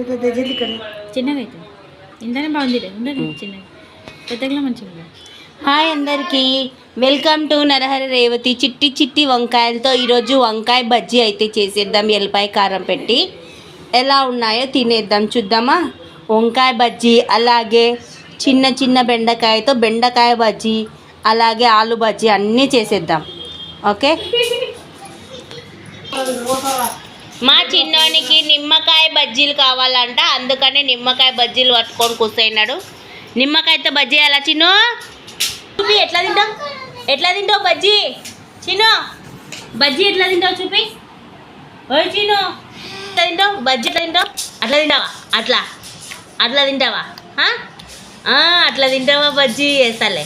చిన్నగా అవుతుంది ఇంతనే బాగుంది ఉండదు చిన్నగా. పెద్దగా మంచిగా హాయ్ అందరికీ. వెల్కమ్ టు నరహరి రేవతి చిట్టి చిట్టి వంకాయలతో ఈరోజు వంకాయ బజ్జీ అయితే చేసేద్దాం ఎల్లిపాయ కారం పెట్టి. ఎలా ఉన్నాయో తినేద్దాం చూద్దామా? వంకాయ బజ్జీ అలాగే చిన్న చిన్న బెండకాయతో బెండకాయ బజ్జీ అలాగే ఆలు బజ్జీ అన్నీ చేసేద్దాం. ఓకే? మా చిన్నోనికి నిమ్మకాయ బజ్జీలు కావాలంట అందుకనే నిమ్మకాయ బజ్జీలు పట్టుకొని కూర్చున్నాడు నిమ్మకాయతో బజ్జీ ఎలా చిన్ను? చూపి ఎట్లా తింటావు? ఎట్లా తింటావు బజ్జీ? చిన్ను బజ్జీ ఎట్లా తింటావు చూపి. ఓ చిన్ను ఎట్లా తింటావు? బజ్జీ ఎట్లా తింటావు? అట్లా తింటావా? అట్లా. అట్లా తింటావా? అట్లా తింటావా బజ్జీ? వేస్తాలే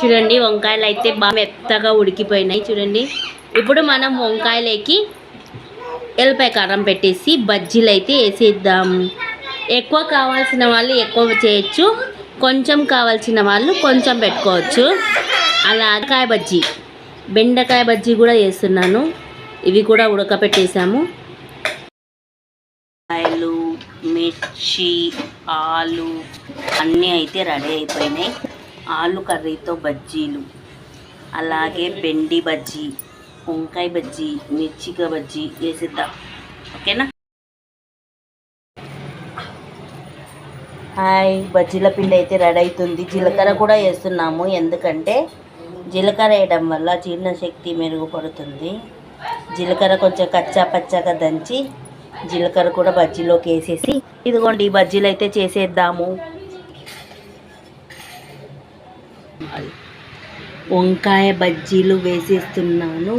చూడండి వంకాయలు అయితే బాగా మెత్తగా ఉడికిపోయినాయి చూడండి. ఇప్పుడు మనం వంకాయలకి ఎల్లిపాయ కారం పెట్టేసి బజ్జీలు అయితే వేసేద్దాం. ఎక్కువ కావాల్సిన వాళ్ళు ఎక్కువ చేయొచ్చు. కొంచెం కావాల్సిన వాళ్ళు కొంచెం పెట్టుకోవచ్చు. అలా కాయ బజ్జీ బెండకాయ బజ్జీ కూడా చేస్తున్నాను. ఇవి కూడా ఉడకపెట్టేసాము. కాయలు మిర్చి ఆలు అన్నీ అయితే రెడీ అయిపోయినాయి. ఆలు కర్రీతో బజ్జీలు అలాగే బెండి బజ్జీ. వంకాయ బజ్జీ మిర్చిక బజ్జీ వేసిద్దాం ఓకేనా హాయ్ బజ్జీల పిండి అయితే రెడీ అవుతుంది. జీలకర్ర కూడా వేస్తున్నాము. ఎందుకంటే జీలకర్ర వేయడం వల్ల జీర్ణశక్తి మెరుగుపడుతుంది. జీలకర్ర కొంచెం కచ్చా పచ్చాగా దంచి జీలకర్ర కూడా బజ్జీలోకి వేసేసి ఇదిగోండి ఈ బజ్జీలు అయితే చేసేద్దాము. వంకాయ బజ్జీలు వేసేస్తున్నాను.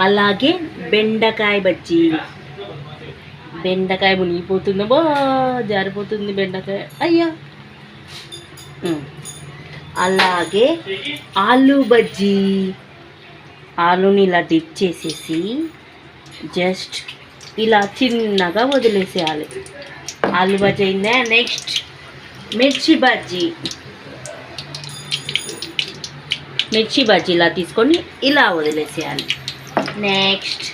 అలాగే బెండకాయ బజ్జీ. బెండకాయ మునిగిపోతుంది? బా జారిపోతుంది బెండకాయ. అయ్యా. అలాగే ఆలు బజ్జీ. ఆలుని ఇలా డిప్ చేసేసి జస్ట్ ఇలా చిన్నగా వదిలేసేయాలి. ఆలు బజ్జీ అయిందా? నెక్స్ట్. మిర్చి బజ్జీ. మిర్చి బజ్జీ ఇలా తీసుకొని ఇలా వదిలేసేయాలి. నెక్స్ట్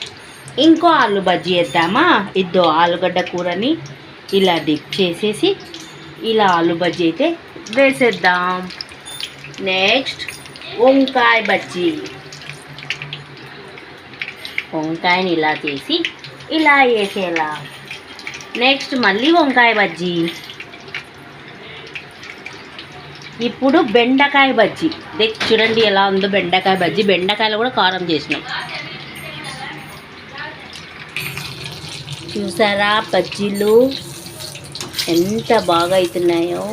ఇంకో ఆలు బజ్జీ వేద్దామా? ఇద్దో ఆలుగడ్డ కూరని ఇలా డిప్ చేసేసి ఇలా ఆలు బజ్జీ అయితే వేసేద్దాం. నెక్స్ట్ వంకాయ బజ్జీ. వంకాయని ఇలా చేసి ఇలా వేసేలా నెక్స్ట్ మళ్ళీ వంకాయ బజ్జీ. ఇప్పుడు బెండకాయ బజ్జీ. దే చూడండి ఎలా ఉందో బెండకాయ బజ్జీ. బెండకాయలు కూడా కారం చేసినాం. చూసారా బజ్జీలు? ఎంత బాగా అవుతున్నాయో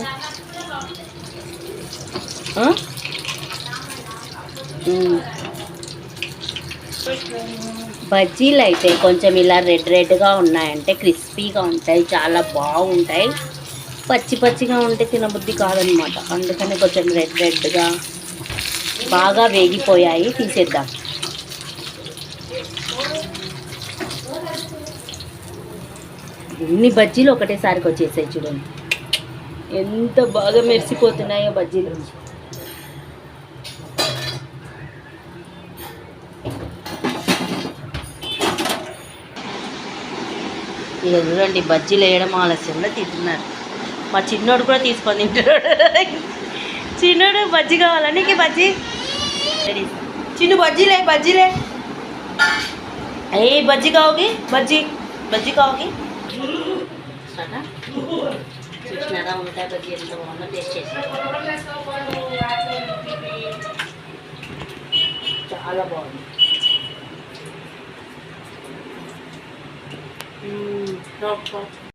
బజ్జీలు అయితే కొంచెం ఇలా రెడ్ రెడ్గా ఉన్నాయంటే క్రిస్పీగా ఉంటాయి చాలా బాగుంటాయి. పచ్చి పచ్చిగా ఉంటే తినబుద్ధి కాదనమాట అందుకని కొంచెం రెడ్ రెడ్గా బాగా వేగిపోయాయి. తీసేద్దాం. ఎన్ని బజ్జీలు ఒకటేసారికి వచ్చేసాయి చూడండి. ఎంత బాగా మెరిసిపోతున్నాయో బజ్జీలు. ఇక చూడండి బజ్జీలు వేయడం ఆలస్యంలో తింటున్నారు. మా చిన్నోడు కూడా తీసుకొని తింటున్నాడు చిన్నోడు బజ్జీ కావాలా? నీకు బజ్జీ? చిన్ను బజ్జీలే బజ్జీలే ఏ బజ్జీ కావుగి బజ్జీ బజ్జీ కావుగి చూసారా? చూసినారా? వంకాయ బజ్జీ ఎంత బాగుందో టేస్ట్ చేసి చాలా బాగుంది. మ్మ్. Top top